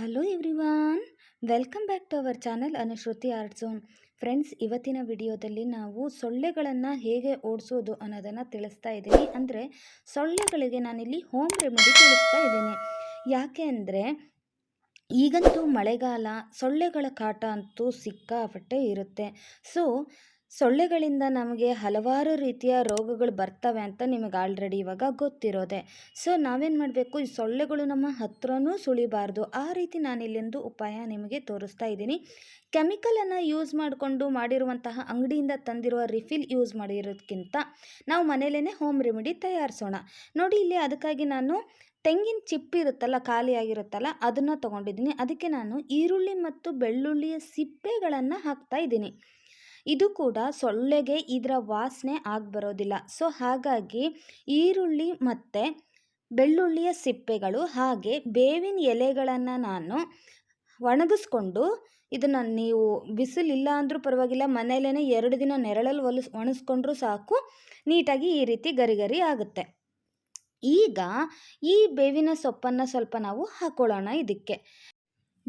Hello everyone welcome back to our channel Anushruti art zone friends ಇವತ್ತಿನ ವಿಡಿಯೋದಲ್ಲಿ ನಾವು ಸೊಳ್ಳೆಗಳನ್ನು ಹೇಗೆ ಓಡಿಸೋದು ಅನ್ನೋದನ್ನು ತಿಳಿಸ್ತಾ ಇದ್ದೀನಿ. ಅಂದರೆ ಸೊಳ್ಳೆಗಳಿಗೆ ನಾನಿಲ್ಲಿ ಹೋಮ್ ರೆಮಿಡಿ ತಿಳಿಸ್ತಾ ಇದ್ದೀನಿ. ಯಾಕೆ ಅಂದರೆ ಈಗಂತೂ ಮಳೆಗಾಲ ಸೊಳ್ಳೆಗಳ ಕಾಟ ಅಂತೂ ಸಿಕ್ಕಾಪಟ್ಟೆ ಇರುತ್ತೆ. ಸೊ ಸೊಳ್ಳೆಗಳಿಂದ ನಮಗೆ ಹಲವಾರು ರೀತಿಯ ರೋಗಗಳು ಬರ್ತವೆ ಅಂತ ನಿಮಗೆ ಆಲ್ರೆಡಿ ಇವಾಗ ಗೊತ್ತಿರೋದೆ. ಸೊ ನಾವೇನು ಮಾಡಬೇಕು? ಈ ಸೊಳ್ಳೆಗಳು ನಮ್ಮ ಹತ್ರನೂ ಸುಳಿಬಾರ್ದು. ಆ ರೀತಿ ನಾನಿಲ್ಲೊಂದು ಉಪಾಯ ನಿಮಗೆ ತೋರಿಸ್ತಾ ಇದ್ದೀನಿ. ಕೆಮಿಕಲನ್ನು ಯೂಸ್ ಮಾಡಿಕೊಂಡು ಮಾಡಿರುವಂತಹ ಅಂಗಡಿಯಿಂದ ತಂದಿರುವ ರಿಫಿಲ್ ಯೂಸ್ ಮಾಡಿರೋದಕ್ಕಿಂತ ನಾವು ಮನೇಲೇ ಹೋಮ್ ರೆಮಿಡಿ ತಯಾರಿಸೋಣ. ನೋಡಿ, ಇಲ್ಲಿ ಅದಕ್ಕಾಗಿ ನಾನು ತೆಂಗಿನ ಚಿಪ್ಪು ಇರುತ್ತಲ್ಲ ಖಾಲಿಯಾಗಿರುತ್ತಲ್ಲ ಅದನ್ನು ತೊಗೊಂಡಿದ್ದೀನಿ. ಅದಕ್ಕೆ ನಾನು ಈರುಳ್ಳಿ ಮತ್ತು ಬೆಳ್ಳುಳ್ಳಿಯ ಸಿಪ್ಪೆಗಳನ್ನು ಹಾಕ್ತಾ ಇದ್ದೀನಿ. ಇದು ಕೂಡ ಸೊಳ್ಳೆಗೆ ಇದರ ವಾಸನೆ ಆಗಿಬರೋದಿಲ್ಲ. ಸೊ, ಹಾಗಾಗಿ ಈರುಳ್ಳಿ ಮತ್ತು ಬೆಳ್ಳುಳ್ಳಿಯ ಸಿಪ್ಪೆಗಳು ಹಾಗೆ ಬೇವಿನ ಎಲೆಗಳನ್ನು ನಾನು ಒಣಗಿಸ್ಕೊಂಡು ಇದನ್ನು ನೀವು ಬಿಸಿಲಿಲ್ಲ ಅಂದರೂ ಪರವಾಗಿಲ್ಲ ಮನೆಯಲ್ಲೇ ಎರಡು ದಿನ ನೆರಳಲ್ಲಿ ಒಲಿಸ್ ಒಣಗಿಸ್ಕೊಂಡ್ರೂ ಸಾಕು, ನೀಟಾಗಿ ಈ ರೀತಿ ಗರಿಗರಿ ಗರಿ ಆಗುತ್ತೆ. ಈಗ ಈ ಬೇವಿನ ಸೊಪ್ಪನ್ನು ಸ್ವಲ್ಪ ನಾವು ಹಾಕ್ಕೊಳ್ಳೋಣ ಇದಕ್ಕೆ.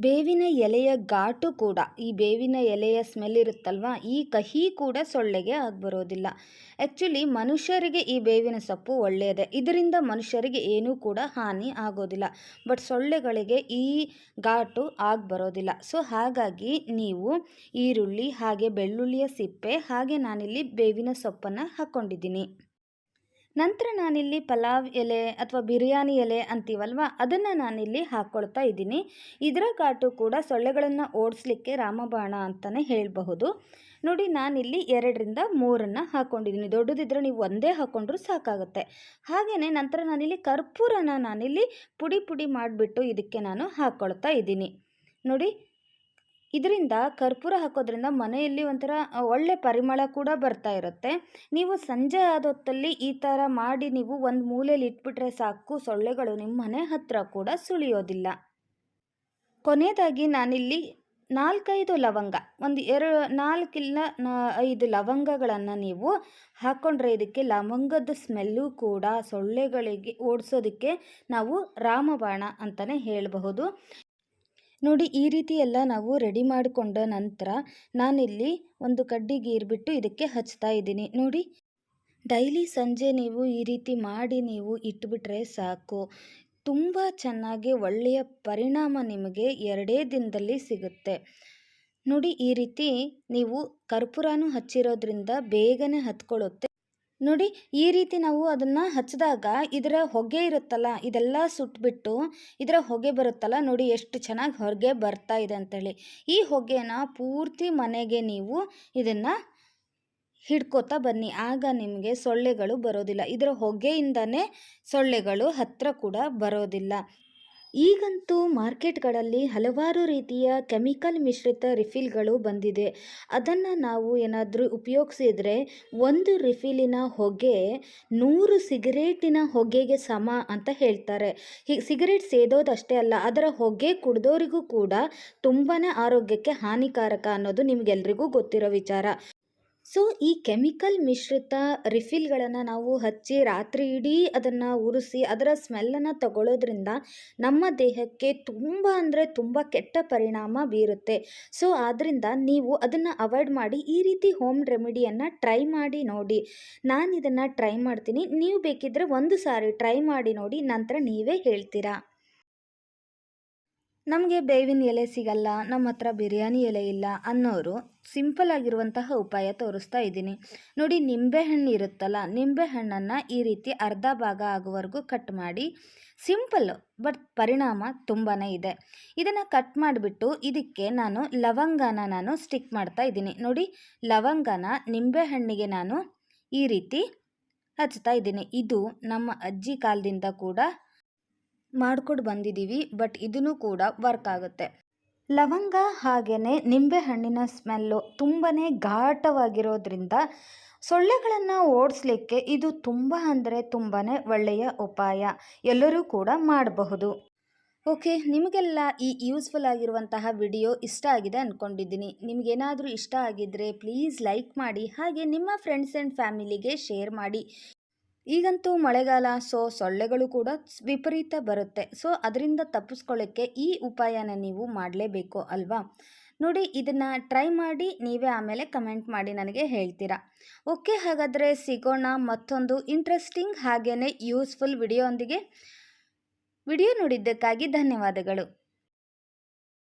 ಬೇವಿನ ಎಲೆಯ ಘಾಟು ಕೂಡ, ಈ ಬೇವಿನ ಎಲೆಯ ಸ್ಮೆಲ್ ಇರುತ್ತಲ್ವ? ಈ ಕಹಿ ಕೂಡ ಸೊಳ್ಳೆಗೆ ಆಗ್ಬರೋದಿಲ್ಲ. ಆ್ಯಕ್ಚುಲಿ ಮನುಷ್ಯರಿಗೆ ಈ ಬೇವಿನ ಸೊಪ್ಪು ಒಳ್ಳೆಯದೇ. ಇದರಿಂದ ಮನುಷ್ಯರಿಗೆ ಏನೂ ಕೂಡ ಹಾನಿ ಆಗೋದಿಲ್ಲ. ಬಟ್ ಸೊಳ್ಳೆಗಳಿಗೆ ಈ ಘಾಟು ಬರೋದಿಲ್ಲ ಸೊ ಹಾಗಾಗಿ ನೀವು ಈರುಳ್ಳಿ, ಹಾಗೆ ಬೆಳ್ಳುಳ್ಳಿಯ ಸಿಪ್ಪೆ, ಹಾಗೆ ನಾನಿಲ್ಲಿ ಬೇವಿನ ಸೊಪ್ಪನ್ನು ಹಾಕ್ಕೊಂಡಿದ್ದೀನಿ ನಂತರ ನಾನಿಲ್ಲಿ ಪಲಾವ್ ಎಲೆ ಅಥವಾ ಬಿರಿಯಾನಿ ಎಲೆ ಅಂತೀವಲ್ವ? ಅದನ್ನು ನಾನಿಲ್ಲಿ ಹಾಕ್ಕೊಳ್ತಾ ಇದ್ದೀನಿ. ಇದರ ಕಾಟು ಕೂಡ ಸೊಳ್ಳೆಗಳನ್ನು ಓಡಿಸ್ಲಿಕ್ಕೆ ರಾಮಬಾಣ ಅಂತಲೇ ಹೇಳಬಹುದು. ನೋಡಿ, ನಾನಿಲ್ಲಿ ಎರಡರಿಂದ ಮೂರನ್ನು ಹಾಕ್ಕೊಂಡಿದ್ದೀನಿ ದೊಡ್ಡದಿದ್ದರೆ ನೀವು ಒಂದೇ ಹಾಕ್ಕೊಂಡ್ರೂ ಸಾಕಾಗುತ್ತೆ. ಹಾಗೆಯೇ ನಂತರ ನಾನಿಲ್ಲಿ ಕರ್ಪೂರನ ನಾನಿಲ್ಲಿ ಪುಡಿ ಪುಡಿ ಮಾಡಿಬಿಟ್ಟು ಇದಕ್ಕೆ ನಾನು ಹಾಕ್ಕೊಳ್ತಾ ಇದ್ದೀನಿ. ನೋಡಿ ಇದರಿಂದ ಕರ್ಪೂರ ಹಾಕೋದ್ರಿಂದ ಮನೆಯಲ್ಲಿ ಒಂಥರ ಒಳ್ಳೆ ಪರಿಮಳ ಕೂಡ ಬರ್ತಾ ಇರುತ್ತೆ. ನೀವು ಸಂಜೆ ಆದ ಹೊತ್ತಲ್ಲಿ ಈ ಥರ ಮಾಡಿ ನೀವು ಒಂದು ಮೂಲೆಯಲ್ಲಿ ಇಟ್ಬಿಟ್ರೆ ಸಾಕು, ಸೊಳ್ಳೆಗಳು ನಿಮ್ಮ ಮನೆ ಹತ್ತಿರ ಕೂಡ ಸುಳಿಯೋದಿಲ್ಲ. ಕೊನೆಯದಾಗಿ ನಾನಿಲ್ಲಿ ನಾಲ್ಕೈದು ಲವಂಗ, ಒಂದು ಎರಡು, ನಾಲ್ಕಿಲ್ಲ ಐದು ಲವಂಗಗಳನ್ನು ನೀವು ಹಾಕ್ಕೊಂಡ್ರೆ ಇದಕ್ಕೆ ಲವಂಗದ ಸ್ಮೆಲ್ಲು ಕೂಡ ಸೊಳ್ಳೆಗಳಿಗೆ ಓಡಿಸೋದಕ್ಕೆ ನಾವು ರಾಮಬಾಣ ಅಂತಲೇ ಹೇಳಬಹುದು. ನೋಡಿ, ಈ ರೀತಿ ಎಲ್ಲ ನಾವು ರೆಡಿ ಮಾಡಿಕೊಂಡ ನಂತರ ನಾನಿಲ್ಲಿ ಒಂದು ಕಡ್ಡಿ ಗೀರ್ಬಿಟ್ಟು ಇದಕ್ಕೆ ಹಚ್ತಾ ಇದ್ದೀನಿ. ನೋಡಿ, ಡೈಲಿ ಸಂಜೆ ನೀವು ಈ ರೀತಿ ಮಾಡಿ ನೀವು ಇಟ್ಬಿಟ್ರೆ ಸಾಕು. ತುಂಬ ಚೆನ್ನಾಗಿ ಒಳ್ಳೆಯ ಪರಿಣಾಮ ನಿಮಗೆ ಎರಡೇ ದಿನದಲ್ಲಿ ಸಿಗುತ್ತೆ. ನೋಡಿ, ಈ ರೀತಿ ನೀವು ಕರ್ಪೂರನೂ ಹಚ್ಚಿರೋದ್ರಿಂದ ಬೇಗನೆ ಹತ್ಕೊಳ್ಳುತ್ತೆ. ನೋಡಿ, ಈ ರೀತಿ ನಾವು ಅದನ್ನು ಹಚ್ಚಿದಾಗ ಇದರ ಹೊಗೆ ಇರುತ್ತಲ್ಲ, ಇದೆಲ್ಲ ಸುಟ್ಬಿಟ್ಟು ಇದರ ಹೊಗೆ ಬರುತ್ತಲ್ಲ, ನೋಡಿ ಎಷ್ಟು ಚೆನ್ನಾಗಿ ಹೊರಗೆ ಬರ್ತಾ ಇದೆ ಅಂತೇಳಿ. ಈ ಹೊಗೆನ ಪೂರ್ತಿ ಮನೆಗೆ ನೀವು ಇದನ್ನು ಹಿಡ್ಕೋತಾ ಬನ್ನಿ. ಆಗ ನಿಮಗೆ ಸೊಳ್ಳೆಗಳು ಬರೋದಿಲ್ಲ. ಇದರ ಹೊಗೆಯಿಂದನೇ ಸೊಳ್ಳೆಗಳು ಹತ್ತಿರ ಕೂಡ ಬರೋದಿಲ್ಲ. ಈಗಂತೂ ಮಾರ್ಕೆಟ್ಗಳಲ್ಲಿ ಹಲವಾರು ರೀತಿಯ ಕೆಮಿಕಲ್ ಮಿಶ್ರಿತ ರಿಫಿಲ್ಗಳು ಬಂದಿದೆ. ಅದನ್ನು ನಾವು ಏನಾದರೂ ಉಪಯೋಗಿಸಿದರೆ ಒಂದು ರಿಫಿಲಿನ ಹೊಗೆ ನೂರು ಸಿಗರೇಟಿನ ಹೊಗೆಗೆ ಸಮ ಅಂತ ಹೇಳ್ತಾರೆ. ಹೀಗೆ ಸಿಗರೇಟ್ ಸೇದೋದಷ್ಟೇ ಅಲ್ಲ, ಅದರ ಹೊಗೆ ಕುಡ್ದೋರಿಗೂ ಕೂಡ ತುಂಬಾ ಆರೋಗ್ಯಕ್ಕೆ ಹಾನಿಕಾರಕ ಅನ್ನೋದು ನಿಮಗೆಲ್ರಿಗೂ ಗೊತ್ತಿರೋ ವಿಚಾರ. ಸೊ ಈ ಕೆಮಿಕಲ್ ಮಿಶ್ರಿತ ರಿಫಿಲ್ಗಳನ್ನು ನಾವು ಹಚ್ಚಿ ರಾತ್ರಿ ಇಡೀ ಅದನ್ನು ಉರಿಸಿ ಅದರ ಸ್ಮೆಲ್ಲನ್ನು ತಗೊಳ್ಳೋದ್ರಿಂದ ನಮ್ಮ ದೇಹಕ್ಕೆ ತುಂಬ ಅಂದರೆ ತುಂಬ ಕೆಟ್ಟ ಪರಿಣಾಮ ಬೀರುತ್ತೆ. ಸೊ ಆದ್ದರಿಂದ ನೀವು ಅದನ್ನು ಅವಾಯ್ಡ್ ಮಾಡಿ ಈ ರೀತಿ ಹೋಮ್ ರೆಮಿಡಿಯನ್ನು ಟ್ರೈ ಮಾಡಿ ನೋಡಿ. ನಾನು ಇದನ್ನು ಟ್ರೈ ಮಾಡ್ತೀನಿ. ನೀವು ಬೇಕಿದ್ದರೆ ಒಂದು ಸಾರಿ ಟ್ರೈ ಮಾಡಿ ನೋಡಿ. ನಂತರ ನೀವೇ ಹೇಳ್ತೀರಾ? ನಮಗೆ ಬೇವಿನ ಎಲೆ ಸಿಗಲ್ಲ, ನಮ್ಮ ಹತ್ರ ಬಿರಿಯಾನಿ ಎಲೆ ಇಲ್ಲ ಅನ್ನೋರು ಸಿಂಪಲ್ ಆಗಿರುವಂತಹ ಉಪಾಯ ತೋರಿಸ್ತಾ ಇದ್ದೀನಿ. ನೋಡಿ ನಿಂಬೆಹಣ್ಣು ಇರುತ್ತಲ್ಲ ನಿಂಬೆಹಣ್ಣನ್ನು ಈ ರೀತಿ ಅರ್ಧ ಭಾಗ ಆಗುವವರೆಗೂ ಕಟ್ ಮಾಡಿ ಸಿಂಪಲ್ಲು ಬಟ್ ಪರಿಣಾಮ ತುಂಬಾ ಇದೆ. ಇದನ್ನು ಕಟ್ ಮಾಡಿಬಿಟ್ಟು ಇದಕ್ಕೆ ನಾನು ಲವಂಗನ ನಾನು ಸ್ಟಿಕ್ ಮಾಡ್ತಾ ಇದ್ದೀನಿ. ನೋಡಿ, ಲವಂಗನ ನಿಂಬೆಹಣ್ಣಿಗೆ ನಾನು ಈ ರೀತಿ ಹಚ್ತಾ ಇದ್ದೀನಿ. ಇದು ನಮ್ಮ ಅಜ್ಜಿ ಕಾಲದಿಂದ ಕೂಡ ಮಾಡ್ಕೊಂಡು ಬಂದಿದ್ದೀವಿ ಬಟ್ ಇದೂ ಕೂಡ ವರ್ಕ್ ಆಗುತ್ತೆ. ಲವಂಗ ಹಾಗೆಯೇ ನಿಂಬೆಹಣ್ಣಿನ ಸ್ಮೆಲ್ಲು ತುಂಬಾ ಘಾಟವಾಗಿರೋದ್ರಿಂದ ಸೊಳ್ಳೆಗಳನ್ನು ಓಡಿಸ್ಲಿಕ್ಕೆ ಇದು ತುಂಬ ಅಂದರೆ ತುಂಬಾ ಒಳ್ಳೆಯ ಉಪಾಯ. ಎಲ್ಲರೂ ಕೂಡ ಮಾಡಬಹುದು. ಓಕೆ, ನಿಮಗೆಲ್ಲ ಈ ಯೂಸ್ಫುಲ್ ಆಗಿರುವಂತಹ ವಿಡಿಯೋ ಇಷ್ಟ ಆಗಿದೆ ಅಂದ್ಕೊಂಡಿದ್ದೀನಿ ನಿಮಗೇನಾದರೂ ಇಷ್ಟ ಆಗಿದ್ದರೆ ಪ್ಲೀಸ್ ಲೈಕ್ ಮಾಡಿ, ಹಾಗೆ ನಿಮ್ಮ ಫ್ರೆಂಡ್ಸ್ ಆ್ಯಂಡ್ ಫ್ಯಾಮಿಲಿಗೆ ಶೇರ್ ಮಾಡಿ. ಈಗಂತೂ ಮಳೆಗಾಲ, ಸೊ ಸೊಳ್ಳೆಗಳು ಕೂಡ ವಿಪರೀತ ಬರುತ್ತೆ. ಸೊ ಅದರಿಂದ ತಪ್ಪಿಸ್ಕೊಳ್ಳೋಕ್ಕೆ ಈ ಉಪಾಯನ ನೀವು ಮಾಡಲೇಬೇಕು ಅಲ್ವಾ? ನೋಡಿ, ಇದನ್ನು ಟ್ರೈ ಮಾಡಿ, ನೀವೇ ಆಮೇಲೆ ಕಮೆಂಟ್ ಮಾಡಿ ನನಗೆ ಹೇಳ್ತೀರಾ? ಓಕೆ, ಹಾಗಾದರೆ ಸಿಗೋಣ ಮತ್ತೊಂದು ಇಂಟ್ರೆಸ್ಟಿಂಗ್ ಹಾಗೆಯೇ ಯೂಸ್ಫುಲ್ ವಿಡಿಯೋ ಒಂದಿಗೆ. ವಿಡಿಯೋ ನೋಡಿದ್ದಕ್ಕಾಗಿ ಧನ್ಯವಾದಗಳು.